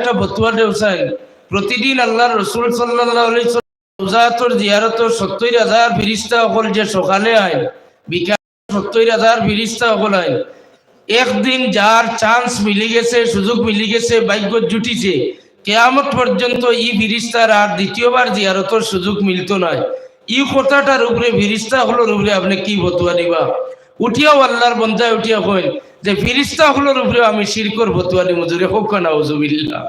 একটা দেউসাইন প্রতিদিন আল্লাহর রসুল সাল্লাহ জিয়ারত সত্তর হাজার ফিরিস্তা সকল যে সকালে আইন বিকাল সত্তর হাজার ফিরিস্তা সকল আইন একদিন যার চান্স মিলি গেছে, সুযোগ মিলি গেছে, ভাগ্য জুটিছে, কেয়ামত পর্যন্ত ই ফিরিস্তার আর দ্বিতীয়বার জিয়ারতর সুযোগ মিলত নয় ই কথাটার উপরে ফিরিস্তা হলোর উপরে আপনি কি বতুয়া দিবা? উঠিয়াও আল্লাহর বন্ধায় উঠিয়া কইন যে ফিরিস্তা হলোর উপরেও আমি শির করব, তুয়ানি মজুরে হোক না উজুবিল্লা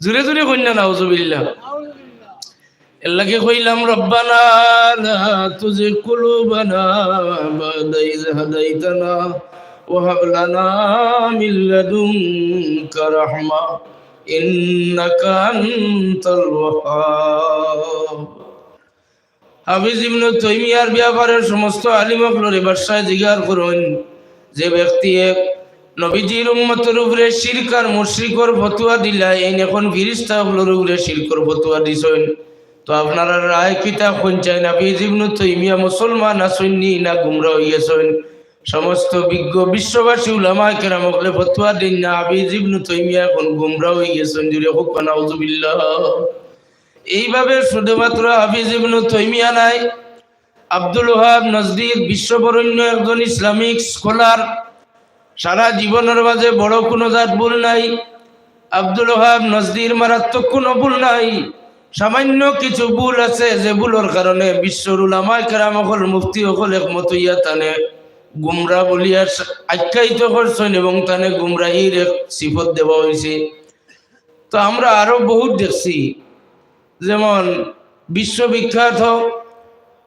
জুড়ে জুড়ে কন্যা না উজুবিল্লা এল্লাকে কইলাম, রব্বানা লা তুজি কুলুবানা বাদা ইয হাদাইতানা ওয়া হাব লানা মিল্লাদুম লাদুনকা রাহমা ইন্নাকা আনতাল ওয়াহাব। হাফিজ ইবনে তাইমিয়ার ব্যাপারে সমস্ত আলিম হকলরে বাদশাহ জিগার করুন যে ব্যক্তি নবীজির উম্মতের উপরে শিরকার মুশরিকর ফতুয়া দিলা, এই এখন ফিরিস্তা হলোর উপরে শিরকর ফতুয়া দিছেন। তো আপনারা রায় কিতা পঞ্চায় না হাফিজ ইবনু তৈমিয়া মুসলমান আসেননি না গুমরা হইয়াছেন। সমস্ত বিজ্ঞ বিশ্ববাসী উলামা কেরামকলে ফতুয়া দিন না, হাফিজ ইবনু তৈমিয়া এখন গুমরা হয়ে গেছেন জুড়ে হোক নাউজুবিল্লাহ। এইভাবে শুধুমাত্র হাফিজ ইবনু তৈমিয়া নাই আব্দুল ওহাব নজরির বিশ্ববরণ্য একজন ইসলামিক স্কলার। সারা জীবনের মাঝে বড় কোনো জাত ভুল নাই। আব্দুল ওহাব নজরির মারাত্মক কোনো ভুল নাই। সামান্য কিছু ভুল আছে যে ভুলের কারণে বিশ্বর উলামা কেরামকল মুফতি সকল একমত ইয়া তানে গুমরা বলিয়া আখ্যায়িত করছেন এবং তানে গুমরাহির এক সিফত দেওয়া হয়েছে তো আমরা আরও বহুত দেখছি। যেমন বিশ্ববিখ্যাত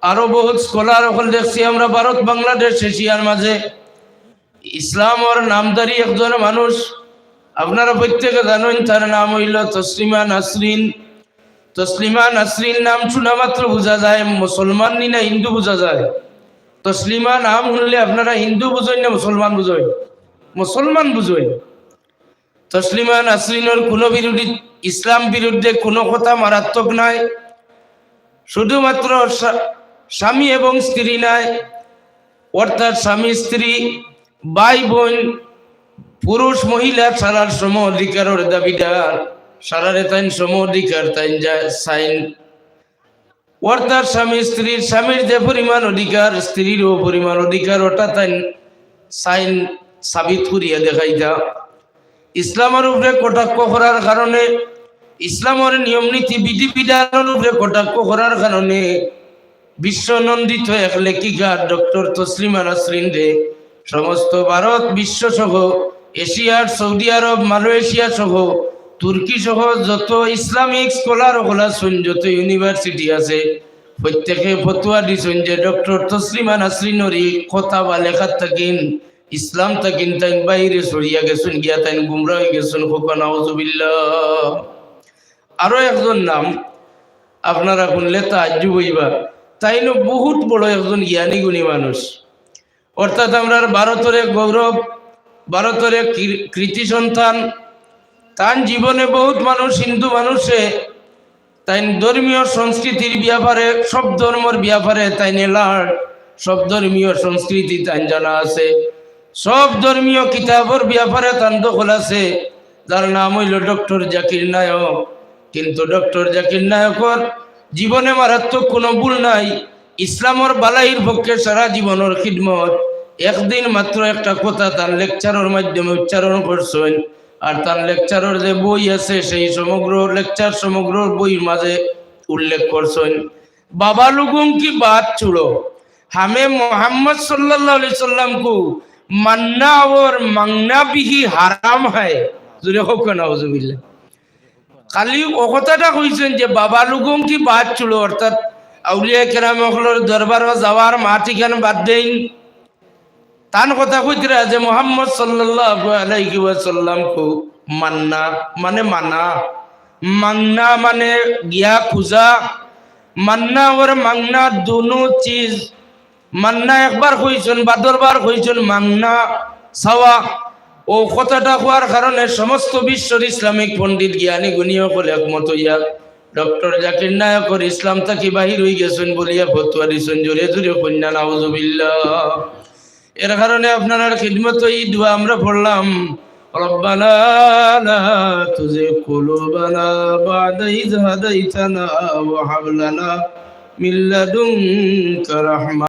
আরও বহুত স্কলার এখন দেখছি, আমরা ভারত, বাংলাদেশ, এশিয়ার মাঝে। ইসলামর নামদারি একজন মানুষ, আপনারা প্রত্যেকে জানেন, তার নাম হইল তসলিমা নাসরিন। তসলিমা নাসরিন নাম শোনা মাত্র বোঝা যায়, মুসলমান নি না হিন্দু বোঝা যায়। তসলিমা নাম শুনলে আপনারা হিন্দু বুঝেন না মুসলমান বুঝেন? মুসলমান বুঝেন। তসলিমা নাসরিনের কোনো বিরোধী, ইসলাম বিরুদ্ধে কোনো কথা মারাত্মক নাই। শুধুমাত্র স্বামী এবং স্ত্রী নাই। অর্থাৎ স্বামী, স্ত্রী ভাই বোন পুরুষ, মহিলা সারার সম অধিকারের দাবিদার সারারে তাইন সম অধিকার তাইন সাইন। অর্থাৎ স্বামী স্ত্রীর স্বামীর যে পরিমাণ অধিকার স্ত্রীরও পরিমাণ অধিকার, ওটা তাইন সাইন সাবিত করিয়া দেখাইতা। ইসলামের উপরে কটাক্ষ করার কারণে ইসলামের নিয়ম নীতি বিধি বিধানের উপরে কটাক্ষ করার কারণে বিশ্বনন্দিত এক লেখিকা ডক্টর তসলিমা নাসরিন রে, সমস্ত ভারত বিশ্ব সহ এশিয়ার, সৌদি আরব, মালয়েশিয়া সহ, তুর্কি সহ যত ইসলামিক স্কলার হলা শুন যত ইউনিভার্সিটি আছে, প্রত্যেকে ফতুয়া দিছেন যে ডক্টর তসলিমা নাসরিনরি কথা বা লেখার থাকিন ইসলাম থাকিন তাই বাইরে সরিয়া গেছেন, গিয়া তাই গুমরা হয়ে গেছেন, খোকা নাউজুবিল্লাহ। আরও একজন নাম, আপনারা শুনলে তাজ্জু বইবা তাইনো বহুত বড় একজন জ্ঞানী গুণী মানুষ। অর্থাৎ আমরা ভারতের এক গৌরব, ভারতের এক কৃতি সন্তান। তার জীবনে বহুত মানুষ, হিন্দু মানুষে তাই ধর্মীয় সংস্কৃতির ব্যাপারে, সব ধর্মর ব্যাপারে তাই নেলার সব ধর্মীয় সংস্কৃতি তাই জানা আছে। সব ধর্মীয় কিতাবর ব্যাপারে তান দখল আছে। যার নাম হইল ডক্টর জাকির নায়ক। কিন্তু ডক্টর জাকির নায়কর জীবনে মারাত্মক কোনো ভুল নাই। ইসলামর বালাইয়ের পক্ষে সারা জীবনের খিদমত, একদিন মাত্র একটা কথা তার লেকচারের মাধ্যমে উচ্চারণ করছেন। আর তার লেকচারের যে বই আছে, সেই সমগ্র লেকচার, সমগ্র বইয়ের মাঝে উল্লেখ করছেন, বাবা লুগুম কি বাদ চুড়ো হামে মোহাম্মদ সাল্লাহ সাল্লাম কু মান্না ওর মাংনা বিহি হারাম হয়। জুড়ে হোক না হজুবিল্লা খালি ও কথাটা কইছেন যে বাবা লুকুম কি বাদ ছিল অর্থাৎ আউলিয়া কেরাম দরবার যাওয়ার মাটিখান বাদ দেন তান কথা কইতরা যে মোহাম্মদ সাল্লাল্লাহু আলাইহি মান্না মানে মানা। মাংনা মানে গিয়া খুজা। মান্না ওর মাংনা দুনু চিজ। মান্না একবার কইছেন বাদরবার কইছেন মাংনা সাওয়া। ও কথাটা হওয়ার কারণে সমস্ত বিশ্বর ইসলামিক পণ্ডিত জ্ঞানী গুণীয় বলে একমত হইয়া ডক্টর জাকির নায়কর ইসলাম তাকে বাহির হয়ে গেছেন বলিয়া ফতুয়া দিছেন জোরে জোরে কন্যা নাউজুবিল্লাহ এর কারণে আপনার খিদমত এই দোয়া আমরা পড়লাম ربنا لا تزغ قلوبنا بعد إذ هديتنا وهب لنا من لدنك رحمة